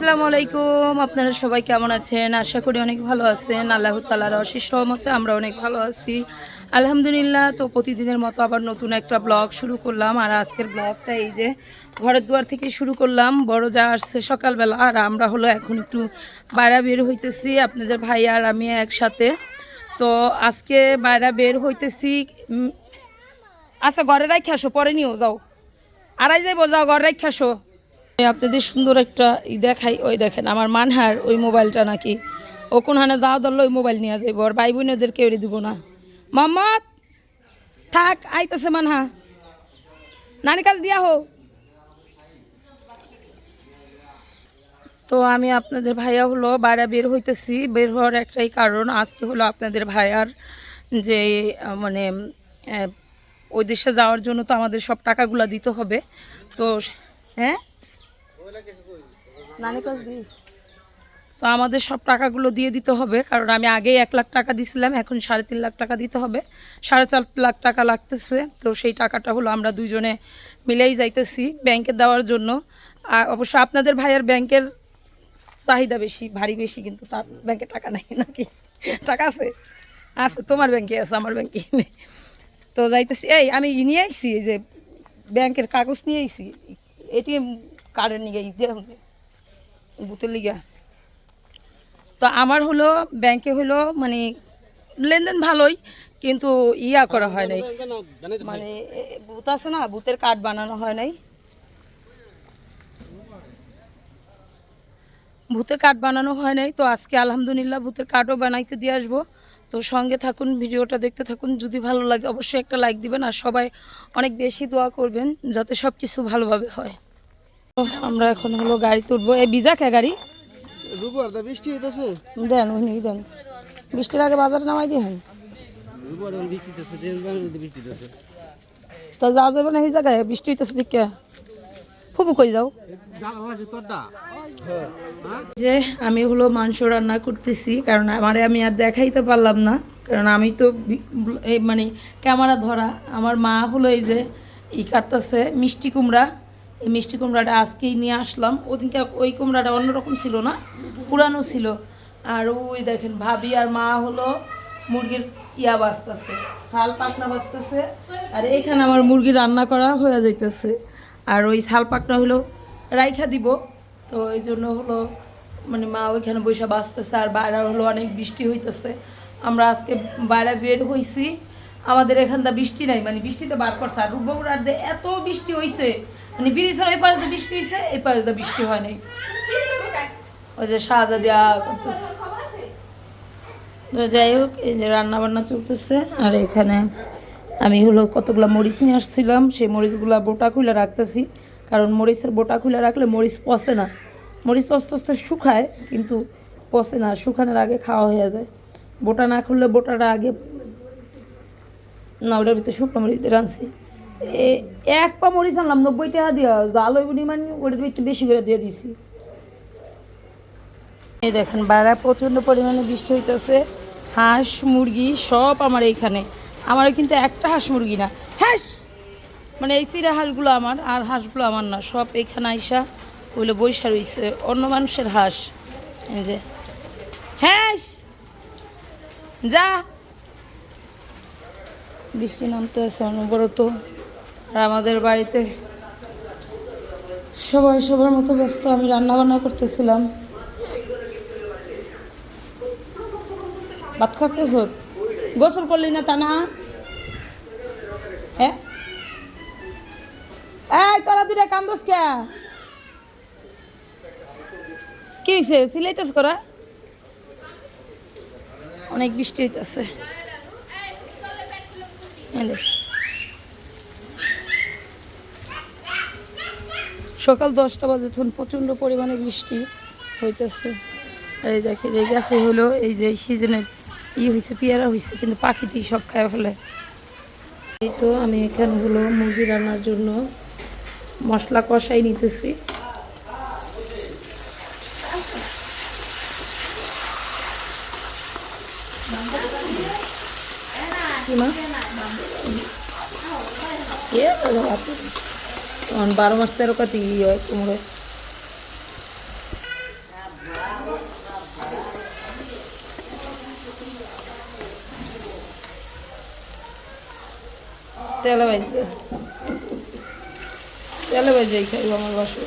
আসসালামু আলাইকুম। আপনারা সবাই কেমন আছেন? আশা করি অনেক ভালো আছেন। আল্লাহ তালার অশেষ সহমতে আমরা অনেক ভালো আছি। আলহামদুলিল্লাহ, তো প্রতিদিনের মতো আবার নতুন একটা ব্লগ শুরু করলাম। আর আজকের ব্লগটা এই যে ঘরের দুয়ার থেকে শুরু করলাম। বড় যা আসছে সকালবেলা, আর আমরা হলো এখন একটু বাইরে বের হইতেছি, আপনাদের ভাই আর আমি একসাথে। তো আজকে বাইরে বের হইতেছি আচ্ছা ঘরে রাখি পরে নিও, যাও। আড়াই যাইব, যাও, ঘরে রাখি আমি আপনাদের সুন্দর একটা ই দেখাই, ওই দেখেন, আমার মানহার ওই মোবাইলটা নাকি। ও কোনখানে যাওয়া ধরলো ওই মোবাইল নিয়ে যাইব আর ভাই বোনেদের কেউ দিব না। মোহাম্মদ, থাক, আইতেছে মানহা। নানি কাজ দিয়া হো। তো আমি আপনাদের ভাইয়া হলো বাইরে বের হইতেছি, বের হওয়ার একটাই কারণ আজকে হলো আপনাদের ভাইয়ার যে মানে ওই দেশে যাওয়ার জন্য তো আমাদের সব টাকাগুলো দিতে হবে। তো হ্যাঁ? তো আমাদের সব টাকাগুলো দিয়ে দিতে হবে, কারণ আমি আগেই এক লাখ টাকা দিছিলাম, এখন সাড়ে তিন লাখ টাকা দিতে হবে। সাড়ে চার লাখ টাকা লাগতেছে, তো সেই টাকাটা হলো আমরা দুজনে মিলেই যাইতেছি ব্যাংকে দেওয়ার জন্য। আর অবশ্য আপনাদের ভাইয়ের ব্যাংকের চাহিদা বেশি, ভারী বেশি, কিন্তু তার ব্যাংকে টাকা নাই নাকি? টাকা আছে? আছে, তোমার ব্যাংকে আছে, আমার ব্যাংকে নেই। তো যাইতেছি, এই আমি নিয়ে এই যে ব্যাংকের কাগজ নিয়ে আইছি, এটিএম কার্ডের নিয়ে বুথের লিগা তো আমার হলো ব্যাংকে হলো মানে লেনদেন ভালোই, কিন্তু ইয়া করা হয় নাই। মানে বুথ আছে না, বুথের কার্ড বানানো হয় নাই। ভূতের কার্ড বানানো হয় নাই, তো আজকে আলহামদুলিল্লাহ ভূতের কার্ডও বানাইতে দিয়ে আসব। তো সঙ্গে থাকুন, ভিডিওটা দেখতে থাকুন, যদি ভালো লাগে অবশ্যই একটা লাইক দিবেন, আর সবাই অনেক বেশি দোয়া করবেন, যাতে সব কিছু ভালোভাবে হয়। আমরা এখন হলো গাড়ি তুলবো এই বিজা কে গাড়ি? রূপার দা বৃষ্টি হইতেছে? দেন ওই দেন। বৃষ্টির আগে বাজার নামাই বৃষ্টি হইতেছে তা যাওয়া যাবে না এই জায়গায়। বৃষ্টি হইতেছে দিকে ফুপু কই যাও? তোরটা। যে আমি হলো মাংস রান্না করতেছি কারণ আমারে আমি আর দেখাইতে পারলাম না। কারণ আমি তো এই মানে ক্যামেরা ধরা। আমার মা হলো এই যে ই কাটতেছে মিষ্টি কুমড়া। এই মিষ্টি কুমড়াটা আজকেই নিয়ে আসলাম। ওদিনকে ওই কুমড়াটা অন্যরকম ছিল না, পুরানো ছিল। আর ওই দেখেন, ভাবি আর মা হলো মুরগির ইয়া বাঁচতেছে শাল পাকনা বাঁচতেছে। আর এখানে আমার মুরগি রান্না করা হয়ে যাইতেছে। আর ওই শাল পাকনা হলো রাইখা দিব। তো এই জন্য হলো মানে মা ওইখানে বৈশা বাঁচতেছে। আর বাইরে হলো অনেক বৃষ্টি হইতেছে। আমরা আজকে বাইরে বের হইছি। আমাদের এখানটা বৃষ্টি নাই মানে বৃষ্টিতে বার করছে। আর রূপবাবুরার এত বৃষ্টি হইছে মানে ব্রিজের ওই পাশে বৃষ্টি হয়েছে এই পাশে বৃষ্টি হয় নাই। ওই যে সাজা দেওয়া করতেছে যাই হোক, এই যে রান্না বান্না চলতেছে, আর এখানে আমি হলো কতগুলো মরিচ নিয়ে আসছিলাম, সেই মরিচগুলো বোটা খুলে রাখতেছি। কারণ মরিচের বোটা খুলে রাখলে মরিচ পচে না। মরিচ আস্তে আস্তে শুকায়, কিন্তু পচে না, শুকানোর আগে খাওয়া হয়ে যায়। বোটা না খুললে বোটাটা আগে না, ওটার ভিতরে শুকনো মরিচ রাঁধছি। এক পা মরিচ আনলাম, নব্বই টাকা দিয়া জাল ওই পরিমাণ ওটার ভিতরে বেশি করে দিয়ে দিছি। এই দেখেন, বাইরে প্রচণ্ড পরিমাণে বৃষ্টি হইতেছে। হাঁস, মুরগি সব আমার এইখানে। আমার কিন্তু একটা হাঁস মুরগি না। হাঁস! মানে এই চিরা হাঁসগুলো আমার, আর হাঁসগুলো আমার না। সব এখানে আইসা ওইগুলো বৈশা রইছে। অন্য মানুষের হাঁস। এই যে, হাঁস! যা! বৃষ্টি নামতে আছে অনবরত। আর আমাদের বাড়িতে সবাই সবার মতো ব্যস্ত, আমি রান্না বান্না করতেছিলাম। ভাত খাচ্তেছ? গোসল করলি না তা না? হ্যাঁ এই, তোরা দুটা কান্দস কে? কি হয়েছে সিলাইতেছ করা? অনেক বৃষ্টি হইতেছে। সকাল দশটা বাজে তখন প্রচণ্ড পরিমাণে বৃষ্টি হইতেছে। এই দেখে, এই গাছে হলো এই যে সিজনের ই হয়েছে পেয়ারা হয়েছে কিন্তু পাখিতেই সব খায় ফেলে। এই তো আমি এখানে হলো মুরগি রান্নার জন্য মশলা কষাই নিতেছি। এখন বারো মাস তেরো কাটি কুমড়ে। তেলে বাজতে তেলে বাজে খাই আমার বাসুর।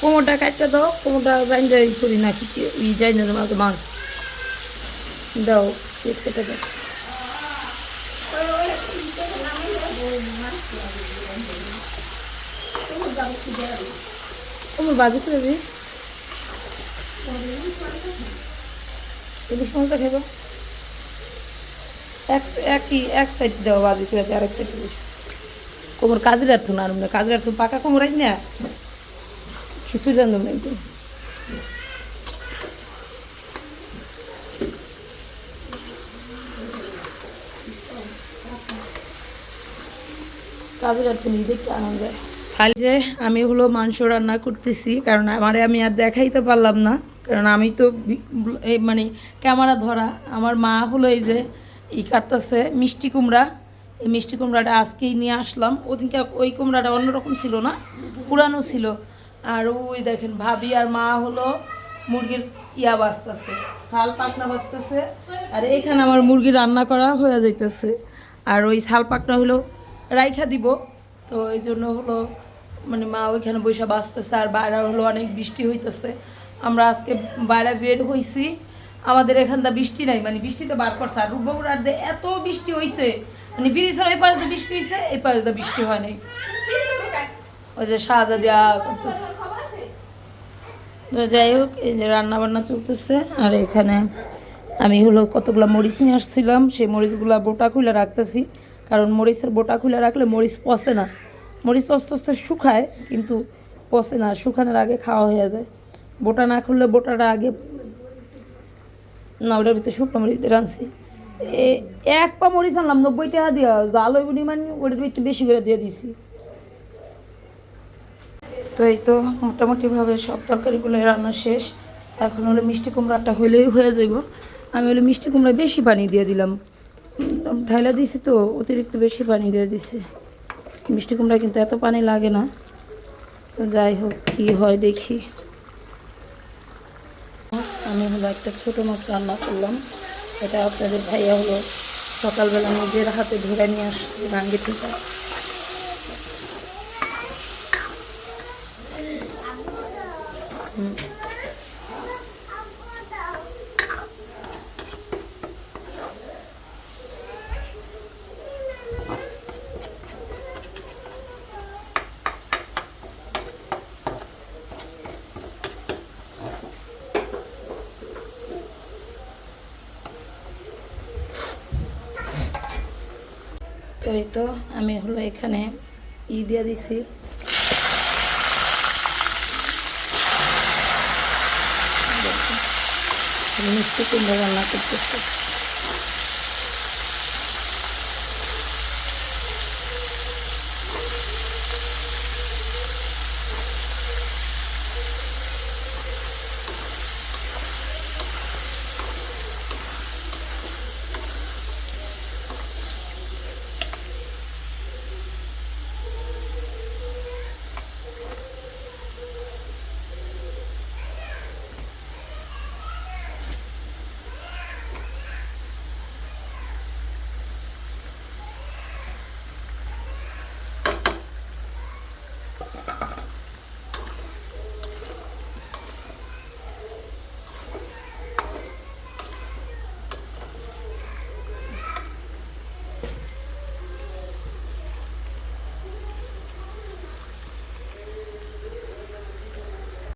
কোমরটা কাটতে দাও, কোমরটা বাইন্ডাই করি না, কিছু ই যাই না তোমাকে মাছ দাও কেটে দাও। কোমর বাজে করে দিই ইলিশ মাছটা খেবো এক একই এক সাইড দেওয়া বাজি করে দিয়ে আরেক সাইড কোমর কাজের আর না আর কাজের আর পাকা কোমর আই না? খিচুড়ি রান্ধব না একদম খালি যে আমি হলো মাংস রান্না করতেছি, কারণ আমারে আমি আর দেখাইতে পারলাম না। কারণ আমি তো এই মানে ক্যামেরা ধরা। আমার মা হলো এই যে ই কাটতেছে মিষ্টি কুমড়া। এই মিষ্টি কুমড়াটা আজকেই নিয়ে আসলাম। ওদিনকে ওই কুমড়াটা অন্যরকম ছিল না, পুরানো ছিল। আর ওই দেখেন ভাবি আর মা হলো মুরগির ইয়া বাঁচতেছে শাল পাকনা বাঁচতেছে, আর এখানে আমার মুরগি রান্না করা হয়ে যাইতেছে। আর ওই শাল পাকনা হলো রাইখা দিব। তো এই জন্য হলো মানে মা ওইখানে বৈশা বাঁচতেছে আর বাইরে হলো অনেক বৃষ্টি হইতেছে। আমরা আজকে বাইরে বের হইছি। আমাদের এখানটা বৃষ্টি নাই মানে বৃষ্টিতে বার করছে। আর রূপবাবুর আর এত বৃষ্টি হইছে মানে ব্রিজের ওই পাশে বৃষ্টি হয়েছে এই পাশে বৃষ্টি হয় নাই। ওই যে সাজা দেওয়া করতেছে। যাই হোক, এই যে রান্না বান্না চলতেছে, আর এখানে আমি হলো কতগুলো মরিচ নিয়ে আসছিলাম, সেই মরিচগুলো বোটা খুলে রাখতেছি, কারণ মরিচের বোটা খুলে রাখলে মরিচ পচে না। মরিচ তো আস্তে আস্তে শুকায়, কিন্তু পচে না, শুকানোর আগে খাওয়া হয়ে যায়। বোটা না খুললে বোটাটা আগে না, ওটার ভিতরে শুকনো মরিচ রাঁধছি। এ, এক পা মরিচ আনলাম, নব্বই টাকা দিয়া জাল ওই পরিমাণ ওটার ভিতরে বেশি করে দিয়ে দিছি। তো এই তো মোটামুটিভাবে সব তরকারিগুলো রান্না শেষ। এখন হলো মিষ্টি কুমড়াটা হলেই হয়ে যাইব। আমি হলো মিষ্টি কুমড়া বেশি পানি দিয়ে দিলাম। ঢাইলা দিছি তো, অতিরিক্ত বেশি পানি দিয়ে দিছি। মিষ্টি কুমড়া কিন্তু এত পানি লাগে না। তো যাই হোক, কী হয় দেখি। আমি হলো একটা ছোটো মাছ রান্না করলাম। এটা আপনাদের ভাইয়া হলো সকালবেলা নিজের হাতে ধরে নিয়ে আসছে রাঙ্গি থেকে এই তো আমি হলো এখানে ই দিয়ে দিছি। মিষ্টি কুমড়ো রান্না করতেছি।